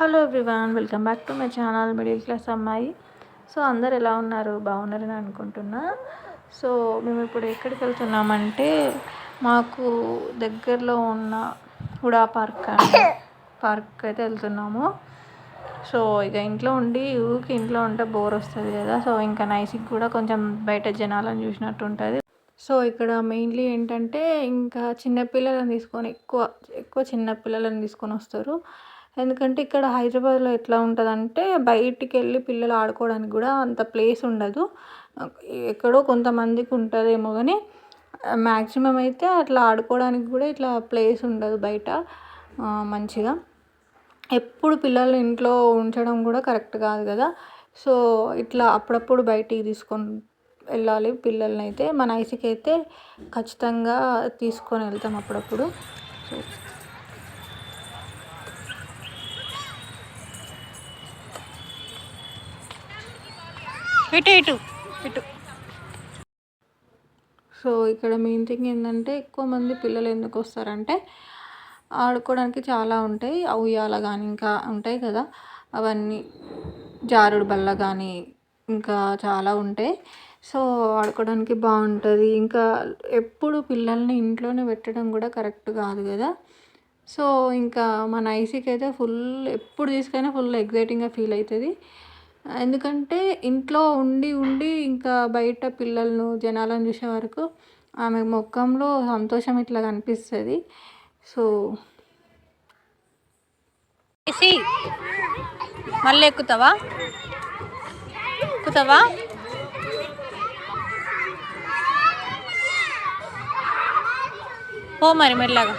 Hello everyone welcome back to my channel middle class అమ్మాయి. So అందరు ఎలా ఉన్నారు? బాగున్నారని అనుకుంటున్నా. సో మేము ఇప్పుడు ఎక్కడికి వెళ్తున్నామంటే మాకు దగ్గరలో ఉన్న హుడా పార్క్ పార్క్ అయితే వెళ్తున్నాము. సో ఇక ఇంట్లో ఉండి ఊరికి ఇంట్లో ఉంటే బోర్ వస్తుంది కదా. సో ఇంకా నైస్కి కూడా కొంచెం బయట జనాలను చూసినట్టు ఉంటుంది. సో ఇక్కడ మెయిన్లీ ఏంటంటే ఇంకా చిన్నపిల్లలను తీసుకొని ఎక్కువ ఎక్కువ చిన్నపిల్లలను తీసుకొని వస్తారు. ఎందుకంటే ఇక్కడ హైదరాబాద్లో ఎట్లా ఉంటుందంటే బయటికి వెళ్ళి పిల్లలు ఆడుకోవడానికి కూడా అంత ప్లేస్ ఉండదు. ఎక్కడో కొంతమందికి ఉంటుందేమో కానీ మ్యాక్సిమం అయితే అట్లా ఆడుకోవడానికి కూడా ఇట్లా ప్లేస్ ఉండదు బయట మంచిగా. ఎప్పుడు పిల్లలు ఇంట్లో ఉంచడం కూడా కరెక్ట్ కాదు కదా. సో ఇట్లా అప్పుడప్పుడు బయటికి తీసుకొని వెళ్ళాలి పిల్లల్ని అయితే మన ఐసీకి అయితే ఖచ్చితంగా తీసుకొని వెళ్తాం అప్పుడప్పుడు. సో ఇటు ఇటు ఇటు. సో ఇక్కడ మెయిన్ థింగ్ ఏంటంటే ఎక్కువ మంది పిల్లలు ఎందుకు వస్తారంటే ఆడుకోవడానికి చాలా ఉంటాయి. ఉయ్యాల కానీ ఇంకా ఉంటాయి కదా. అవన్నీ జారుడు బల్ల కానీ ఇంకా చాలా ఉంటాయి. సో ఆడుకోవడానికి బాగుంటుంది. ఇంకా ఎప్పుడు పిల్లల్ని ఇంట్లోనే పెట్టడం కూడా కరెక్ట్ కాదు కదా. సో ఇంకా మన ఐసీకి అయితే ఫుల్ ఎప్పుడు తీసుకైనా ఫుల్ ఎగ్జైటింగ్గా ఫీల్ అవుతుంది. ఎందుకంటే ఇంట్లో ఉండి ఉండి ఇంకా బయట పిల్లలను జనాలను చూసే వరకు ఆమె ముఖంలో సంతోషం ఇట్లా కనిపిస్తుంది. సో మళ్ళీ ఎక్కుతావా? ఎక్కుతావా? పో మరి మెల్లగా.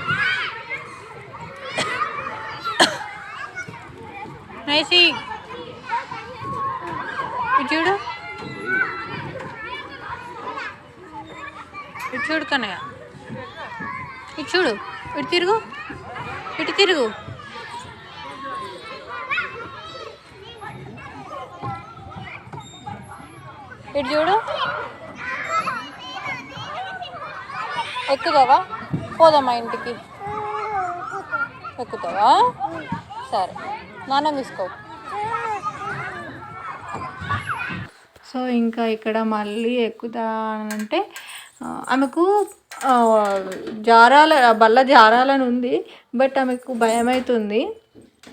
నైసీ చూడు. ఇటు చూడు కన్నయ్య. ఇటు చూడు. ఇటు తిరుగు. ఇటు తిరుగు. ఇటు చూడు. ఎక్కుతావా? పోదామా ఇంటికి. ఎక్కుతావా? సరే. నాన్న తీసుకో. సో ఇంకా ఇక్కడ మళ్ళీ ఎక్కుతా అంటే ఆమెకు జారాల బల్ల జారాలని ఉంది బట్ ఆమెకు భయం అవుతుంది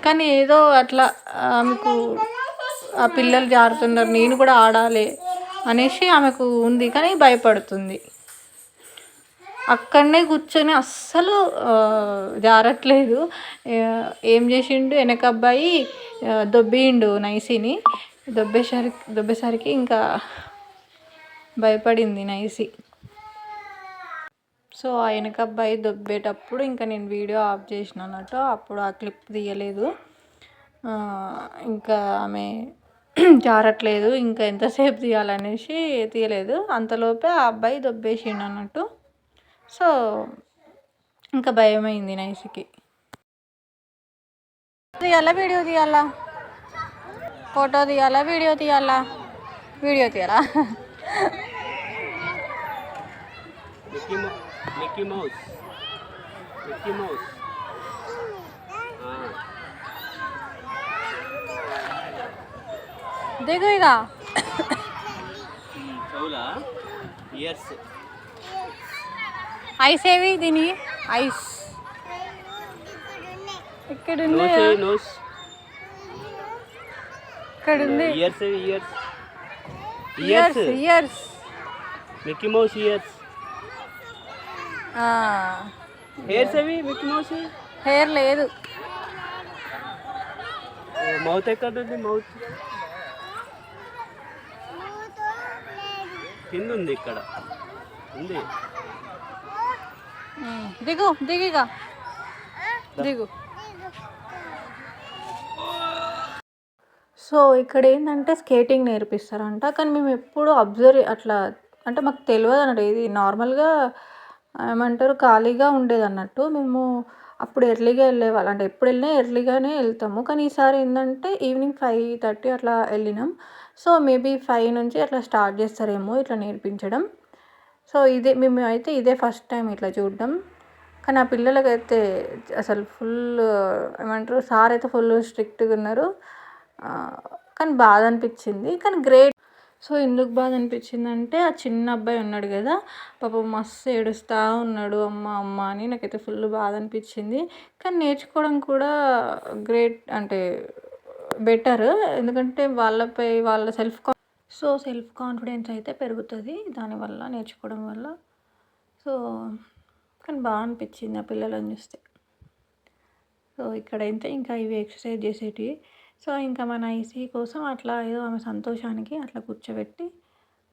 కానీ ఏదో అట్లా ఆమెకు ఆ పిల్లలు జారుతున్నారు నేను కూడా ఆడాలి అనేసి ఆమెకు ఉంది కానీ భయపడుతుంది. అక్కడనే కూర్చొని అస్సలు జారట్లేదు. ఏం చేసిండు వెనక అబ్బాయి దొబ్బిండు నైసిని. దొబ్బేసరికి దొబ్బేసరికి ఇంకా భయపడింది నైసి. సో ఆ వెనక అబ్బాయి దొబ్బేటప్పుడు ఇంకా నేను వీడియో ఆఫ్ చేసిన అన్నట్టు అప్పుడు ఆ క్లిప్ తీయలేదు. ఇంకా ఆమె జారట్లేదు ఇంకా ఎంతసేపు తీయాలనేసి తీయలేదు. అంతలోపే ఆ అబ్బాయి దొబ్బేసిండు అన్నట్టు. సో ఇంకా భయమైంది నైస్కి. తీయాలా వీడియో తీయాలా? ఫోటో తీయాలా వీడియో తీయాలా? వీడియో తీయాలా? దిగు ఇక ఐస్ ఏవి దీని? ఐస్. ఇక్కడ ఇక్కడ ఉంది ears ears ears ears Mickey Mouse ears hairs అవి మిక్కీ మౌస్ హెయిర్ లేదు. మౌత్ ఎక్కడ ఉంది మౌత్ కింద ఉంది ఇక్కడ. ఉంది. దిగు దిగిగా. దిగు. సో ఇక్కడ ఏంటంటే స్కేటింగ్ నేర్పిస్తారంట. కానీ మేము ఎప్పుడు అబ్జర్వ్ అట్లా అంటే మాకు తెలియదు అన్నట్టు ఇది నార్మల్గా ఏమంటారు ఖాళీగా ఉండేది అన్నట్టు మేము అప్పుడు ఎర్లీగా వెళ్ళేవాళ్ళం. అంటే ఎప్పుడు వెళ్ళినా ఎర్లీగానే వెళ్తాము. కానీ ఈసారి ఏంటంటే ఈవినింగ్ ఫైవ్ థర్టీ అట్లా వెళ్ళినాం. సో మేబీ ఫైవ్ నుంచి అట్లా స్టార్ట్ చేస్తారేమో ఇట్లా నేర్పించడం. సో ఇదే మేము అయితే ఇదే ఫస్ట్ టైం ఇట్లా చూడడం. కానీ ఆ పిల్లలకైతే అసలు ఫుల్ ఏమంటారు సార్ అయితే ఫుల్ స్ట్రిక్ట్గా ఉన్నారు. కానీ బాధ అనిపించింది. కానీ గ్రేట్. సో ఎందుకు బాధ అనిపించింది అంటే ఆ చిన్న అబ్బాయి ఉన్నాడు కదా పాపం మస్తు ఏడుస్తూ ఉన్నాడు అమ్మ అమ్మ అని నాకైతే ఫుల్ బాధ అనిపించింది. కానీ నేర్చుకోవడం కూడా గ్రేట్ అంటే బెటర్. ఎందుకంటే వాళ్ళపై వాళ్ళ సెల్ఫ్ సో సెల్ఫ్ కాన్ఫిడెన్స్ అయితే పెరుగుతుంది దానివల్ల నేర్చుకోవడం వల్ల. సో కానీ బాగా అనిపించింది ఆ పిల్లలను చూస్తే. సో ఇక్కడైతే ఇంకా ఇవి ఎక్సర్సైజ్ చేసేటివి. సో ఇంకా మన ఐసీ కోసం అట్లా ఏదో ఆమె సంతోషానికి అట్లా కూర్చోబెట్టి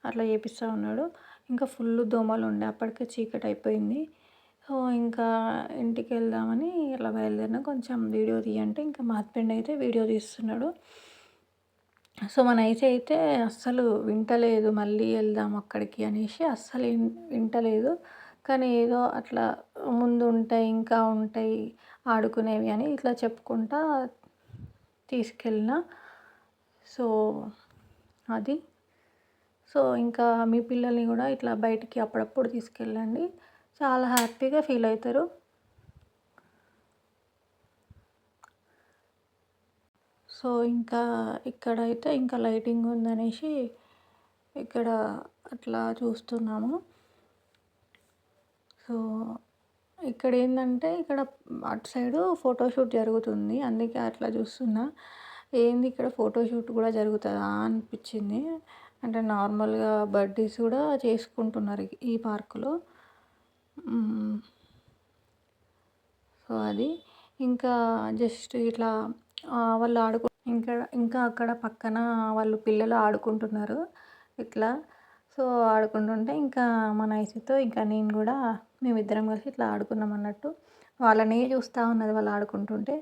అట్లా చేపిస్తూ ఉన్నాడు. ఇంకా ఫుల్ దోమలు ఉండే అప్పటికే చీకటి అయిపోయింది. సో ఇంకా ఇంటికి వెళ్దామని అట్లా బయలుదేరిన కొంచెం వీడియో తీయంటే ఇంకా మా హస్బెండ్ అయితే వీడియో తీస్తున్నాడు. సో మన ఐసీ అయితే అస్సలు వింటలేదు మళ్ళీ వెళ్దాం అక్కడికి అనేసి అస్సలు వింటలేదు. కానీ ఏదో అట్లా ముందు ఉంటాయి ఇంకా ఉంటాయి ఆడుకునేవి అని ఇట్లా చెప్పుకుంటా తీసుకెళ్ళిన. సో అది. సో ఇంకా మీ పిల్లల్ని కూడా ఇట్లా బయటికి అప్పుడప్పుడు తీసుకెళ్ళండి. చాలా హ్యాపీగా ఫీల్ అవుతారు. సో ఇంకా ఇక్కడైతే ఇంకా లైటింగ్ ఉందనేసి ఇక్కడ అట్లా చూస్తున్నాము. సో ఇక్కడ ఏంటంటే ఇక్కడ అటు సైడు ఫోటోషూట్ జరుగుతుంది. అందుకే అట్లా చూస్తున్నా. ఏంది ఇక్కడ ఫోటోషూట్ కూడా జరుగుతుందా అనిపించింది. అంటే నార్మల్గా బర్త్డేస్ కూడా చేసుకుంటున్నారు ఈ- పార్కులో. సో అది. ఇంకా జస్ట్ ఇట్లా వాళ్ళు ఆడుకు ఇంకా ఇంకా అక్కడ పక్కన వాళ్ళు పిల్లలు ఆడుకుంటున్నారు. ఇట్లా. సో ఆడుకుంటుంటే ఇంకా మన ఐసీతో ఇంకా నేను కూడా మేమిద్దరం కలిసి ఇట్లా ఆడుకున్నాం అన్నట్టు. వాళ్ళని చూస్తూ ఉన్నది వాళ్ళు ఆడుకుంటుంటే.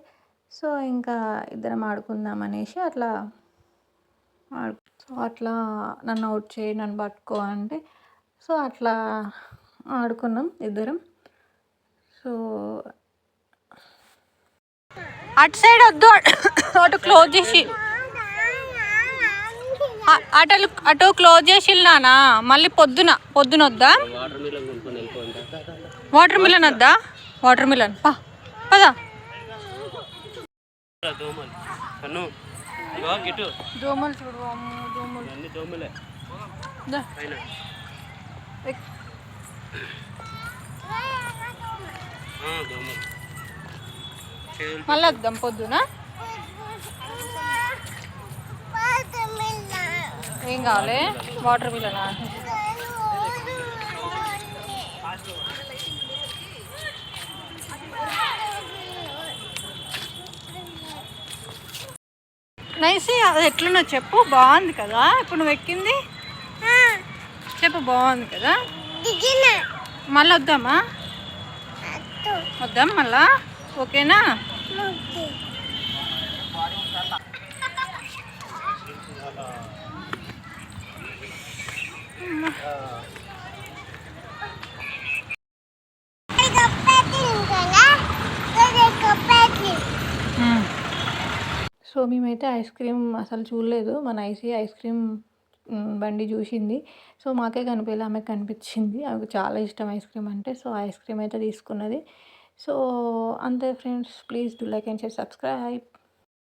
సో ఇంకా ఇద్దరం ఆడుకుందాం అనేసి అట్లా ఆడు సో అట్లా నన్ను అవుట్ చేయి నన్ను పట్టుకో అంటే. సో అట్లా ఆడుకున్నాం ఇద్దరం. సో అటు సైడ్ వద్దు అటు క్లోజ్ చేసి. అటలు అటు క్లోజ్ చేసి చేసిల్లానా మళ్ళీ పొద్దున పొద్దున వద్దా వాటర్ మిలన్ వద్దా? Watermelon. పదా. మళ్ళీ వద్దాం పొద్దున? ఏం కావాలి? వాటర్ మిలనా నైసి అది ఎట్లున్నా చెప్పు. బాగుంది కదా? ఇప్పుడు నువ్వు ఎక్కింది? చెప్పు బాగుంది కదా? మళ్ళీ వద్దామా? వద్దాం. మళ్ళా? ఓకేనా? సో మేమైతే ఐస్ క్రీమ్ అసలు చూడలేదు. మన ఐసీ ఐస్ క్రీమ్ బండి చూసింది. సో మాకే కనిపించలే ఆమెకు కనిపించింది. ఆమెకు చాలా ఇష్టం ఐస్ క్రీమ్ అంటే. సో ఐస్ క్రీమ్ అయితే తీసుకున్నది. సో అంతే friends please do like and share subscribe.